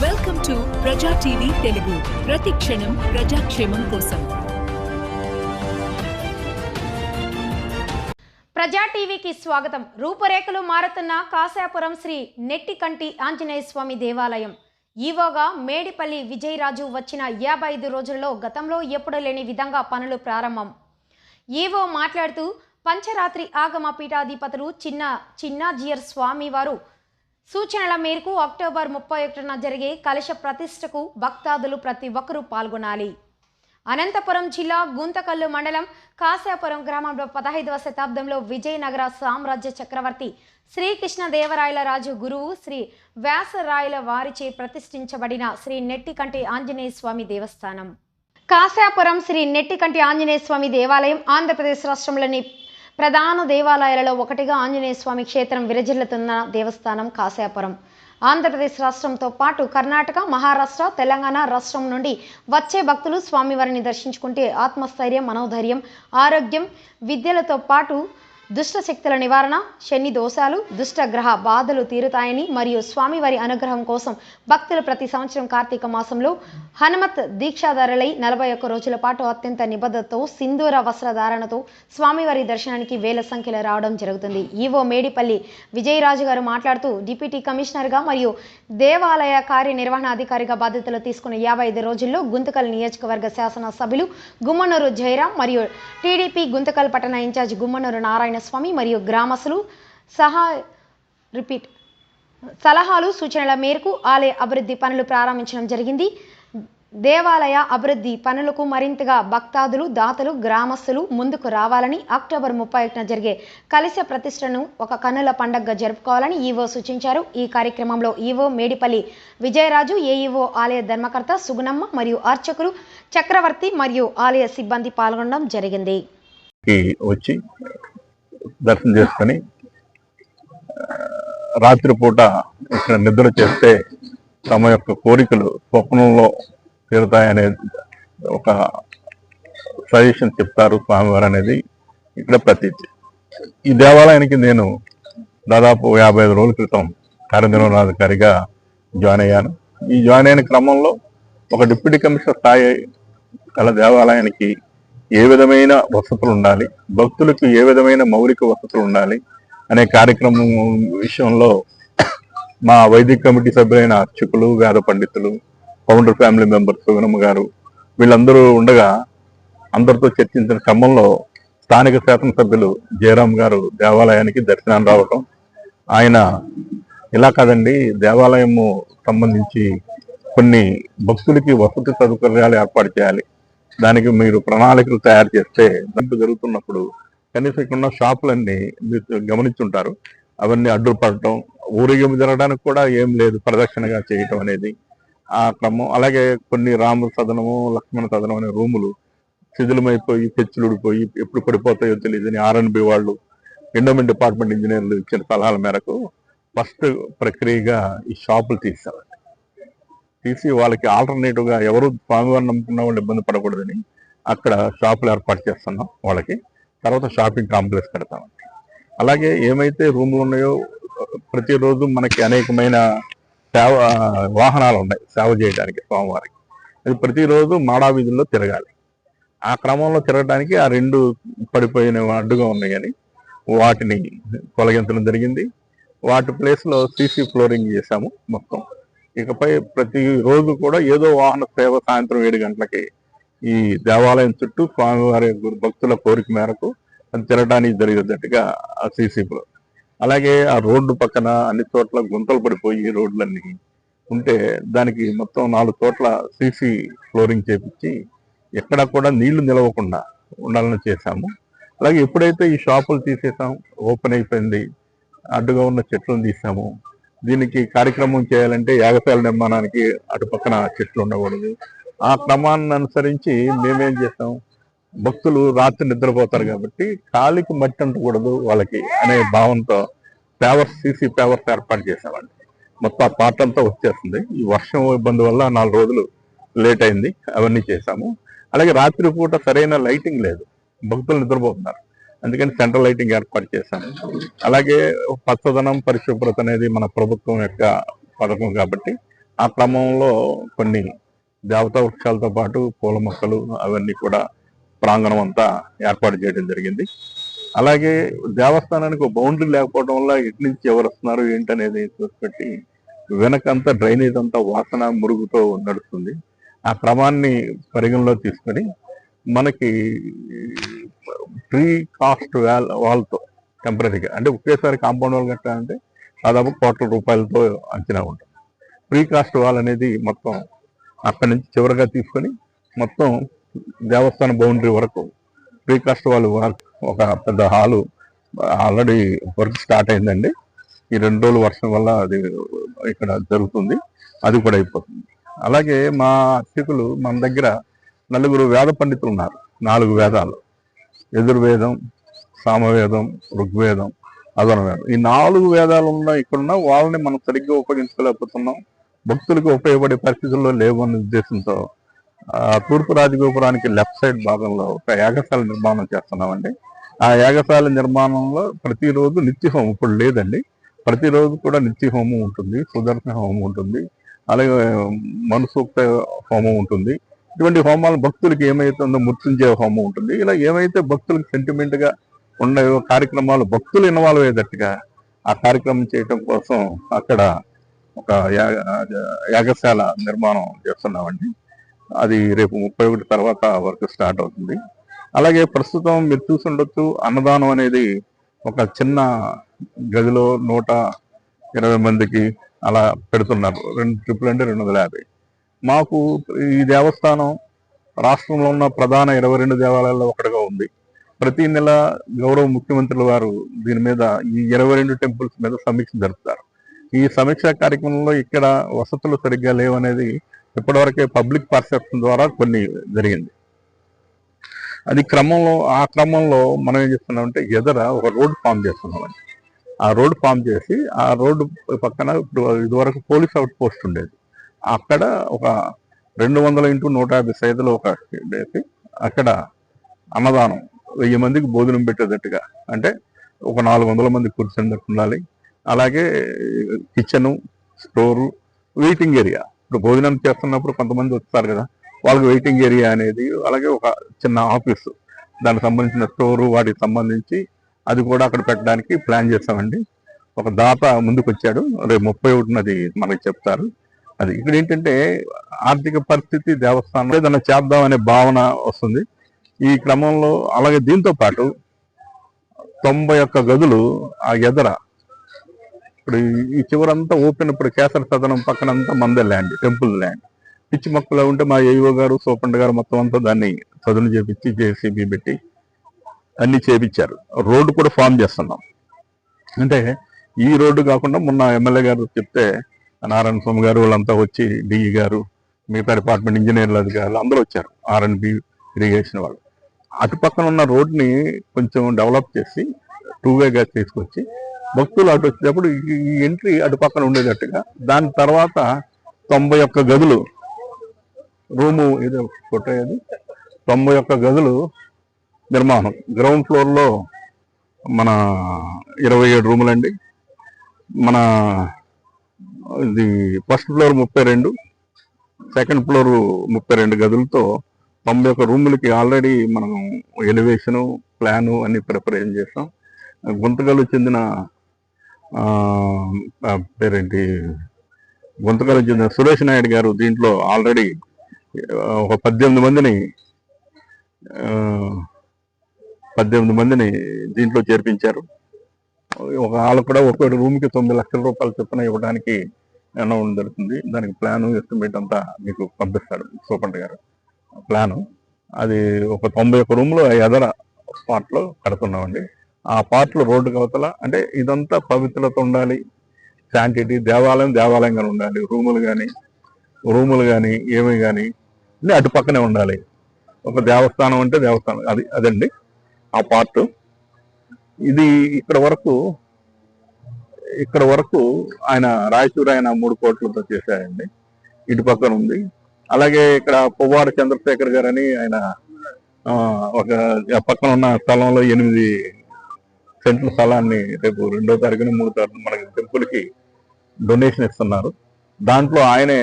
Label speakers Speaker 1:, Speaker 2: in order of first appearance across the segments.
Speaker 1: Welcome to Praja TV Telugu. ప్రతి క్షణం ప్రజాక్షేమం కోసం.
Speaker 2: ప్రజా టీవీకి స్వాగతం. రూపురేఖలు మారుతున్న కాశాపురం శ్రీ నెట్టికంటి ఆంజనేయ స్వామి దేవాలయం. ఈవోగా మేడిపల్లి విజయరాజు వచ్చిన యాభై ఐదు రోజుల్లో గతంలో ఎప్పుడూ లేని విధంగా పనులు ప్రారంభం. ఈవో మాట్లాడుతూ పంచరాత్రి ఆగమ పీఠాధిపతులు చిన్న చిన్నాజియర్ స్వామివారు వారు సూచనల మేరకు అక్టోబర్ ముప్పై ఒకటిన జరిగే కలశ ప్రతిష్టకు భక్తాదులు ప్రతి ఒక్కరూ పాల్గొనాలి. అనంతపురం జిల్లా గుంతకల్లు మండలం కాశాపురం గ్రామంలో పదహైదవ శతాబ్దంలో విజయనగర సామ్రాజ్య చక్రవర్తి శ్రీకృష్ణదేవరాయల రాజు గురువు శ్రీ వ్యాసరాయల వారిచే ప్రతిష్ఠించబడిన శ్రీ నెట్టికంటి ఆంజనేయ స్వామి దేవస్థానం. కాశాపురం శ్రీ నెట్టికంటి ఆంజనేయ స్వామి దేవాలయం ఆంధ్రప్రదేశ్ రాష్ట్రంలోని ప్రధాన దేవాలయాలలో ఒకటిగా ఆంజనేయ స్వామి క్షేత్రం విరజిల్లుతున్న దేవస్థానం కాశాపురం ఆంధ్రప్రదేశ్ రాష్ట్రంతో పాటు కర్ణాటక మహారాష్ట్ర తెలంగాణ రాష్ట్రం నుండి వచ్చే భక్తులు స్వామివారిని దర్శించుకుంటే ఆత్మస్థైర్యం మనోధైర్యం ఆరోగ్యం విద్యలతో పాటు దుష్ట శక్తుల నివారణ శని దోషాలు దుష్ట గ్రహ బాధలు తీరుతాయని మరియు స్వామివారి అనుగ్రహం కోసం భక్తులు ప్రతి సంవత్సరం కార్తీక మాసంలో హనుమత్ దీక్షాధారులై నలభై ఒక్క రోజుల పాటు అత్యంత నిబద్ధతతో సింధూర వస్త్రధారణతో స్వామివారి దర్శనానికి వేల సంఖ్యలో రావడం జరుగుతుంది. ఈవో మేడిపల్లి విజయరాజు గారు మాట్లాడుతూ డిప్యూటీ కమిషనర్గా మరియు దేవాలయ కార్యనిర్వహణాధికారిగా బాధ్యతలు తీసుకున్న యాభై ఐదు రోజుల్లో గుంతకల్ నియోజకవర్గ శాసన సభ్యులు గుమ్మనూరు జయరాం మరియు టీడీపీ గుంతకల్ పట్టణ ఇన్ఛార్జ్ గుమ్మనూరు నారాయణ స్వామి మరియు గ్రామస్తులు సహా రిపీట్ సలహాలు సూచనల మేరకు ఆలయ అభివృద్ధి పనులు ప్రారంభించడం జరిగింది. దేవాలయ అభివృద్ధి పనులకు మరింతగా భక్తాదులు దాతలు గ్రామస్తులు ముందుకు రావాలని అక్టోబర్ ముప్పై ఒకటిన జరిగే కలశ ప్రతిష్టను ఒక కన్నుల పండగగా జరుపుకోవాలని ఈవో సూచించారు. ఈ కార్యక్రమంలో ఈవో మేడిపల్లి విజయరాజు ఏఈఓ ఆలయ ధర్మకర్త సుగుణమ్మ మరియు అర్చకులు చక్రవర్తి మరియు ఆలయ సిబ్బంది పాల్గొనడం జరిగింది.
Speaker 3: వచ్చి దర్శనం చేసుకొని రాత్రిపూట ఇక్కడ నిద్ర చేస్తే తమ యొక్క కోరికలు స్వప్నంలో తీరుతాయనే ఒక సజెషన్ చెప్తారు స్వామివారు అనేది ఇక్కడ ప్రతీతి. ఈ దేవాలయానికి నేను దాదాపు యాభై ఐదు రోజుల క్రితం కార్యనిర్వహణాధికారిగా జాయిన్ అయ్యాను. ఈ జాయిన్ అయిన క్రమంలో ఒక డిప్యూటీ కమిషనర్ స్థాయి గల దేవాలయానికి ఏ విధమైన వసతులు ఉండాలి? భక్తులకు ఏ విధమైన మౌలిక వసతులు ఉండాలి? అనే కార్యక్రమం విషయంలో మా వైదిక కమిటీ సభ్యులైన అర్చకులు వేద పండితులు ఫౌండర్ ఫ్యామిలీ మెంబర్స్ సుగనమ్మ గారు వీళ్ళందరూ ఉండగా అందరితో చర్చించిన క్రమంలో స్థానిక శాసనసభ్యులు జయరాం గారు దేవాలయానికి దర్శనాన్ని రావటం. ఆయన ఇలా కాదండి దేవాలయము సంబంధించి కొన్ని భక్తులకి వసతి సౌకర్యాలు ఏర్పాటు చేయాలి. దానికి మీరు ప్రణాళికలు తయారు చేస్తే దంపు జరుగుతున్నప్పుడు కనీసం ఇక్కడ ఉన్న షాపులన్నీ మీరు గమనించుంటారు. అవన్నీ అడ్డుపడటం ఊరేగింపు జరగడానికి కూడా ఏం లేదు ప్రదక్షిణగా చేయటం అనేది ఆ క్రమం. అలాగే కొన్ని రామ సదనము లక్ష్మణ సదనం అనే రూములు శిథిలమైపోయి పెచ్చులుడిపోయి ఎప్పుడు పడిపోతాయో తెలియదని ఆర్ఎన్బి వాళ్ళు ఎండోమెంట్ డిపార్ట్మెంట్ ఇంజనీర్లు ఇచ్చిన సలహాల మేరకు ఫస్ట్ ప్రక్రియగా ఈ షాపులు తీశారు. తీసి వాళ్ళకి ఆల్టర్నేటివ్గా ఎవరు స్వామివారిని నమ్ముకున్న వాళ్ళు ఇబ్బంది పడకూడదని అక్కడ షాపులు ఏర్పాటు చేస్తున్నాం వాళ్ళకి. తర్వాత షాపింగ్ కాంప్లెక్స్ పెడతాం అలాగే ఏమైతే రూమ్లు ఉన్నాయో ప్రతిరోజు మనకి అనేకమైన సేవ వాహనాలు ఉన్నాయి సేవ చేయడానికి స్వామివారికి. అది ప్రతిరోజు మాడా వీధుల్లో తిరగాలి. ఆ క్రమంలో తిరగడానికి ఆ రెండు పడిపోయిన అడ్డుగా ఉన్నాయని వాటిని తొలగించడం జరిగింది. వాటి ప్లేస్లో సీసీ ఫ్లోరింగ్ చేశాము మొత్తం. ఇకపై ప్రతి రోజు కూడా ఏదో వాహన సేవ సాయంత్రం ఏడు గంటలకి ఈ దేవాలయం చుట్టూ స్వామివారి గురు- భక్తుల కోరిక మేరకు అది తిరగడానికి జరిగేటట్టుగా ఆ సీసీ అలాగే ఆ రోడ్డు పక్కన అన్ని చోట్ల గుంతలు పడిపోయి రోడ్లన్నీ ఉంటే దానికి మొత్తం నాలుగు చోట్ల సీసీ ఫ్లోరింగ్ చేపించి ఎక్కడ కూడా నీళ్ళు నిలవకుండా ఉండాలని చేశాము. అలాగే ఎప్పుడైతే ఈ షాపులు తీసేసాం ఓపెన్ అయిపోయింది అడ్డుగా ఉన్న చెట్లను తీసాము దీనికి కార్యక్రమం చేయాలంటే యాగశాల నిర్మాణానికి అటు పక్కన చెట్లు ఉండకూడదు. ఆ క్రమాన్ని అనుసరించి మేమేం చేస్తాం? భక్తులు రాత్రి నిద్రపోతారు కాబట్టి కాలికి మట్టి అంటకూడదు వాళ్ళకి అనే భావంతో పేవర్స్ సీసీ పేవర్స్ ఏర్పాటు చేసామండి మొత్తం ఆ పార్ట్ అంతా వచ్చేస్తుంది. ఈ వర్షం ఇబ్బంది వల్ల నాలుగు రోజులు లేట్ అయింది. అవన్నీ చేశాము. అలాగే రాత్రి పూట సరైన లైటింగ్ లేదు. భక్తులు నిద్రపోతున్నారు. అందుకని సెంట్రల్ లైటింగ్ ఏర్పాటు చేశాను. అలాగే పచ్చదనం పరిశుభ్రత అనేది మన ప్రభుత్వం యొక్క పథకం కాబట్టి ఆ క్రమంలో కొన్ని దేవతా వృక్షాలతో పాటు పూల మొక్కలు అవన్నీ కూడా ప్రాంగణం అంతా ఏర్పాటు చేయడం జరిగింది. అలాగే దేవస్థానానికి ఒక బౌండరీ లేకపోవడం వల్ల ఇటు నుంచి ఎవరు వస్తున్నారు ఏంటనేది చూసిపెట్టి వెనకంతా డ్రైనేజ్ అంతా వాసన మురుగుతో నడుస్తుంది. ఆ క్రమాన్ని పరిగణలో తీసుకొని మనకి ప్రీ కాస్ట్ వాల్ వాల్తో టెంపరీగా అంటే ఒకేసారి కాంపౌండ్ వాల్ కట్టాలంటే దాదాపు కోట్ల రూపాయలతో అంచనా ఉంటుంది. ప్రీ కాస్ట్ వాల్ అనేది మొత్తం అక్కడి నుంచి చివరిగా తీసుకొని మొత్తం దేవస్థాన బౌండరీ వరకు ప్రీ కాస్ట్ వాల్ వర్క్ ఒక పెద్ద హాలు ఆల్రెడీ వర్క్ స్టార్ట్ అయిందండి. ఈ రెండు రోజుల వర్షం వల్ల అది ఇక్కడ జరుగుతుంది. అది కూడా అయిపోతుంది. అలాగే మా అర్చకులు మన దగ్గర నలుగురు వేద పండితులు ఉన్నారు. నాలుగు వేదాలు. ఎదుర్వేదం సామవేదం ఋగ్వేదం అధర్వేదం. ఈ నాలుగు వేదాలు ఉన్న ఇక్కడున్న వాళ్ళని మనం సరిగ్గా ఉపయోగించుకోలేకపోతున్నాం. భక్తులకు ఉపయోగపడే పరిస్థితుల్లో లేవు అనే ఉద్దేశంతో తూర్పు రాజగోపురానికి లెఫ్ట్ సైడ్ భాగంలో ఒక యాగశాల నిర్మాణం చేస్తున్నామండి. ఆ యాగశాల నిర్మాణంలో ప్రతిరోజు నిత్య హోమం ఇప్పుడు లేదండి. ప్రతిరోజు కూడా నిత్య హోమం ఉంటుంది. సుదర్శన హోమం ఉంటుంది. అలాగే మనుసూక్త హోమం ఉంటుంది. ఇటువంటి హోమాలు భక్తులకి ఏమైతుందో మృత్యుంజయ హోమం ఉంటుంది. ఇలా ఏమైతే భక్తులకు సెంటిమెంట్గా ఉన్న కార్యక్రమాలు భక్తులు ఇన్వాల్వ్ అయ్యేటట్టుగా ఆ కార్యక్రమం చేయటం కోసం అక్కడ ఒక యాగ యాగశాల నిర్మాణం చేస్తున్నామండి. అది రేపు ముప్పై ఒకటి తర్వాత వర్క్ స్టార్ట్ అవుతుంది. అలాగే ప్రస్తుతం మీరు చూసుండొచ్చు అన్నదానం అనేది ఒక చిన్న గదిలో నూట ఇరవై మందికి అలా పెడుతున్నారు. రెండు ట్రిపుల్ అంటే రెండు వందల యాభై. మాకు ఈ దేవస్థానం రాష్ట్రంలో ఉన్న ప్రధాన ఇరవై రెండు దేవాలయాల్లో ఒకటిగా ఉంది. ప్రతి నెల గౌరవ ముఖ్యమంత్రుల వారు దీని మీద ఈ ఇరవై రెండు టెంపుల్స్ మీద సమీక్ష జరుపుతారు. ఈ సమీక్ష కార్యక్రమంలో ఇక్కడ వసతులు సరిగ్గా లేవనేది ఇప్పటివరకే పబ్లిక్ పర్సెప్షన్ ద్వారా కొన్ని జరిగింది. అది క్రమంలో ఆ క్రమంలో మనం ఏం చేస్తున్నామంటే ఎదర ఒక రోడ్డు ఫామ్ చేస్తున్నామండి. ఆ రోడ్డు ఫామ్ చేసి ఆ రోడ్డు పక్కన ఇప్పుడు ఇదివరకు పోలీస్ అవుట్ పోస్ట్ ఉండేది. అక్కడ ఒక రెండు వందల ఇంటూ నూట యాభై సైజులో ఒక షెడ్ వేసి అక్కడ అన్నదానం వెయ్యి మందికి భోజనం పెట్టేటట్టుగా. అంటే ఒక నాలుగు వందల మంది కూర్చున్నట్టు ఉండాలి. అలాగే కిచెను స్టోరు వెయిటింగ్ ఏరియా. ఇప్పుడు భోజనం చేస్తున్నప్పుడు కొంతమంది వస్తారు కదా వాళ్ళకి వెయిటింగ్ ఏరియా అనేది అలాగే ఒక చిన్న ఆఫీసు. దానికి సంబంధించిన స్టోరు వాటికి సంబంధించి అది కూడా అక్కడ పెట్టడానికి ప్లాన్ చేస్తామండి. ఒక దాత ముందుకు వచ్చాడు రేపు ముప్పై ఒకటినది మనకి చెప్తారు. అది ఇక్కడ ఏంటంటే ఆర్థిక పరిస్థితి దేవస్థానం ఏదైనా చేద్దాం అనే భావన వస్తుంది. ఈ క్రమంలో అలాగే దీంతో పాటు తొంభై ఒక్క గదులు ఆ ఎదర. ఇప్పుడు ఈ- చివరంతా ఓపెన్ ఇప్పుడు కేసర సదనం పక్కనంతా మందే ల్యాండ్ టెంపుల్ ల్యాండ్. పిచ్చి మొక్కలు ఉంటే మా ఏవో గారు సోపండ గారు మొత్తం అంతా దాన్ని చదును చేపించి జేసీబీ పెట్టి అన్ని చేపించారు. రోడ్డు కూడా ఫామ్ చేస్తున్నాం. అంటే ఈ రోడ్డు కాకుండా మొన్న ఎమ్మెల్యే గారు చెప్తే నారాయణ స్వామి గారు వాళ్ళంతా వచ్చి డిఈ గారు మిగతా డిపార్ట్మెంట్ ఇంజనీర్లు అధికారులు అందరూ వచ్చారు ఆర్ఎన్బి ఇరిగేషన్ వాళ్ళు. అటు పక్కన ఉన్న రోడ్ని కొంచెం డెవలప్ చేసి టూ వేగా తీసుకొచ్చి భక్తులు అటు వచ్చేటప్పుడు ఈ- ఎంట్రీ అటు పక్కన ఉండేటట్టుగా దాని తర్వాత తొంభై ఒక్క గదులు రూము ఇది ఫోటో ఇది తొంభై ఒక్క గదులు నిర్మాణం. గ్రౌండ్ ఫ్లోర్లో మన ఇరవై ఏడు రూములండి. మన ఇది ఫస్ట్ ఫ్లోర్ ముప్పై రెండు సెకండ్ ఫ్లోర్ ముప్పై రెండు గదులతో తొంభై ఒక్క రూములకి ఆల్రెడీ మనం ఎలివేషను ప్లాను అన్ని ప్రిపరేషన్ చేస్తాం గుంతకలు చెందిన పేరేంటి? గుంతకలు చెందిన సురేష్ నాయుడు గారు దీంట్లో ఆల్రెడీ ఒక పద్దెనిమిది మందిని పద్దెనిమిది మందిని దీంట్లో చేర్పించారు. ఒక వాళ్ళు కూడా ఒకటి రూమ్కి తొమ్మిది లక్షల రూపాయలు చొప్పున ఇవ్వడానికి అనౌన్స్ జరుగుతుంది దానికి ప్లాన్ ఎస్టిమేట్ అంతా మీకు పంపిస్తాడు సూపంట్ గారు. ప్లాను అది ఒక తొంభై ఒక్క రూమ్లో ఎదర స్పాట్లో కడుతున్నామండి. ఆ పార్ట్లో రోడ్డు కవతల అంటే ఇదంతా పవిత్రత ఉండాలి. శాంటిటీ దేవాలయం దేవాలయంగా ఉండాలి. రూములు కానీ రూములు కానీ ఏమి కానీ అన్నీ అటు పక్కనే ఉండాలి. ఒక దేవస్థానం అంటే దేవస్థానం అది అదండి. ఆ పార్ట్ ఇది ఇక్కడ వరకు ఇక్కడ వరకు ఆయన రాయచూరు ఆయన మూడు కోట్లతో చేశారండి. ఇటు పక్కన ఉంది. అలాగే ఇక్కడ పువ్వాడ చంద్రశేఖర్ గారు అని ఆయన ఒక పక్కన ఉన్న స్థలంలో ఎనిమిది సెంట్ల స్థలాన్ని రేపు రెండో తారీఖున మూడో తారీఖున మనకి టెంపుల్కి డొనేషన్ ఇస్తున్నారు. దాంట్లో ఆయనే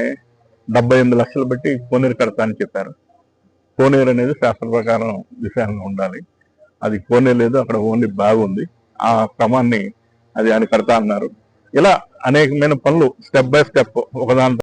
Speaker 3: డెబ్బై ఎనిమిది లక్షలు పెట్టి కోనేరు కడతానని చెప్పారు. కోనేరు అనేది శాస్త్ర ప్రకారం విషయంగా ఉండాలి. అది కోనేరు లేదు అక్కడ ఓన్లీ బాగుంది. ఆ క్రమాన్ని అది ఆయన కడతా అన్నారు. ఇలా అనేకమైన పనులు స్టెప్ బై స్టెప్ ఒకదాని